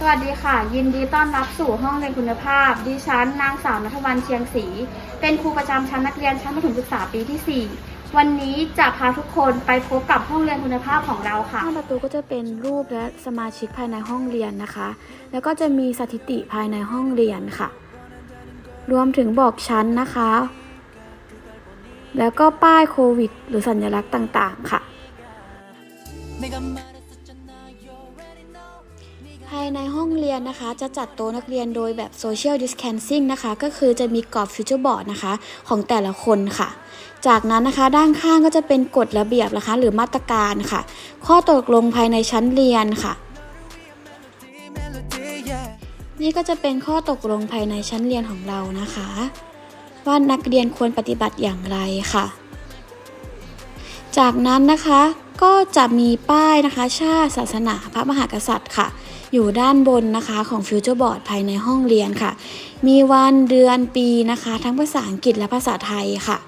สวัสดีค่ะ ยินดีต้อนรับสู่ห้องเรียนคุณภาพ ดิฉันนางสาวนัทวันเชียงศรีเป็นครูประจำชั้นนักเรียนชั้นประถมศึกษาปีที่ 4 วันนี้จะพาทุกคนไปพบกับห้องเรียนคุณภาพของเราค่ะห้องประตูก็จะเป็นรูปและสมาชิกภายในห้องเรียนนะคะ แล้วก็จะมีสถิติภายในห้องเรียนค่ะ รวมถึงบอกชั้นนะคะ แล้วก็ป้ายโควิด หรือสัญลักษณ์ต่างๆ ค่ะ ภายในห้องเรียนนะคะ จะจัดโต๊ะนักเรียนโดยแบบ Social Distancing นะคะ ก็คือจะมีกรอบฟิวเจอร์บอร์ดนะคะของแต่ละคนค่ะ จากนั้นนะคะด้านข้างก็จะเป็นกฎระเบียบนะคะ หรือมาตรการค่ะ ข้อตกลงภายในชั้นเรียนค่ะ นี่ก็จะเป็นข้อตกลงภายในชั้นเรียนของเรานะคะ ว่านักเรียนควรปฏิบัติอย่างไรค่ะ จากนั้นนะคะ ก็จะมีป้ายนะคะ ชาติศาสนาพระมหากษัตริย์ค่ะ อยู่ด้านบนนะคะของฟิวเจอร์บอร์ดภายในห้องเรียนค่ะ มีวันเดือนปีนะคะ ทั้งภาษาอังกฤษและภาษาไทยค่ะ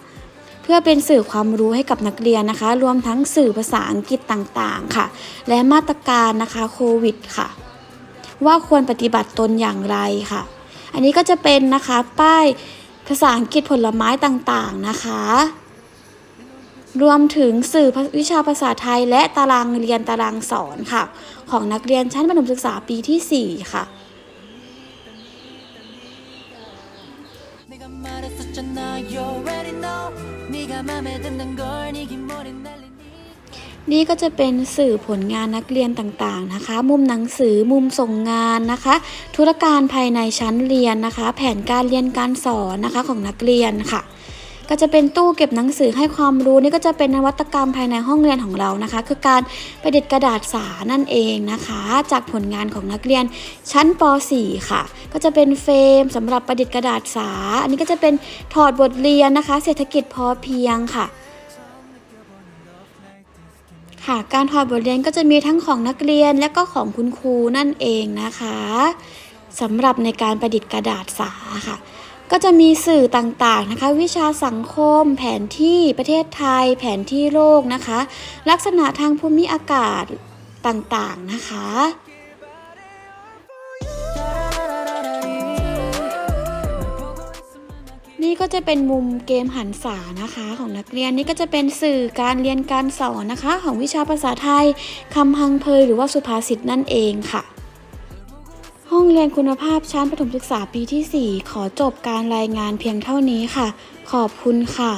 เพื่อเป็นสื่อความรู้ให้กับนักเรียนนะคะ รวมทั้งสื่อภาษาอังกฤษต่างๆค่ะ และมาตรการนะคะโควิดค่ะ ว่าควรปฏิบัติตนอย่างไรค่ะ อันนี้ก็จะเป็นนะคะป้ายภาษาอังกฤษผลไม้ต่างๆนะคะ รวมถึงสื่อวิชาภาษาไทย และตารางเรียนตารางสอนค่ะ ของนักเรียนชั้นประถมศึกษาปีที่ 4 ค่ะนี่ก็จะเป็นสื่อผลงานนักเรียนต่างๆนะคะ มุมหนังสือ มุมส่งงานนะคะ ธุรการภายในชั้นเรียนนะคะ แผนการเรียนการสอนนะคะของนักเรียนค่ะ ก็จะเป็นตู้เก็บหนังสือให้ความรู้นี่ก็จะเป็นนวัตกรรมภายในห้องเรียนของเรานะคะ คือการประดิษฐ์กระดาษสานั่นเองนะคะ จากผลงานของนักเรียนชั้นป .4 ค่ะ ก็จะเป็นเฟรมสำหรับประดิษฐ์กระดาษสา อันนี้ก็จะเป็นถอดบทเรียนนะคะ เศรษฐกิจพอเพียงค่ะค่ะการถอดบทเรียนก็จะมีทั้งของนักเรียนและก็ของคุณครูนั่นเองนะคะสำหรับในการประดิษฐ์กระดาษสาค่ะ ก็จะมีสื่อต่างๆนะคะ วิชาสังคม แผนที่ประเทศไทย แผนที่โลกนะคะ ลักษณะทางภูมิอากาศต่างๆนะคะนี่ก็จะเป็นมุมเกมหันษานะคะของนักเรียนนี่ก็จะเป็นสื่อการเรียนการสอนนะคะ ของวิชาภาษาไทยคำพังเพยหรือว่าสุภาษิตนั่นเองค่ะ ห้องเรียนคุณภาพชั้นประถมศึกษาปีที่ 4 ขอจบการรายงานเพียงเท่านี้ค่ะ ขอบคุณค่ะ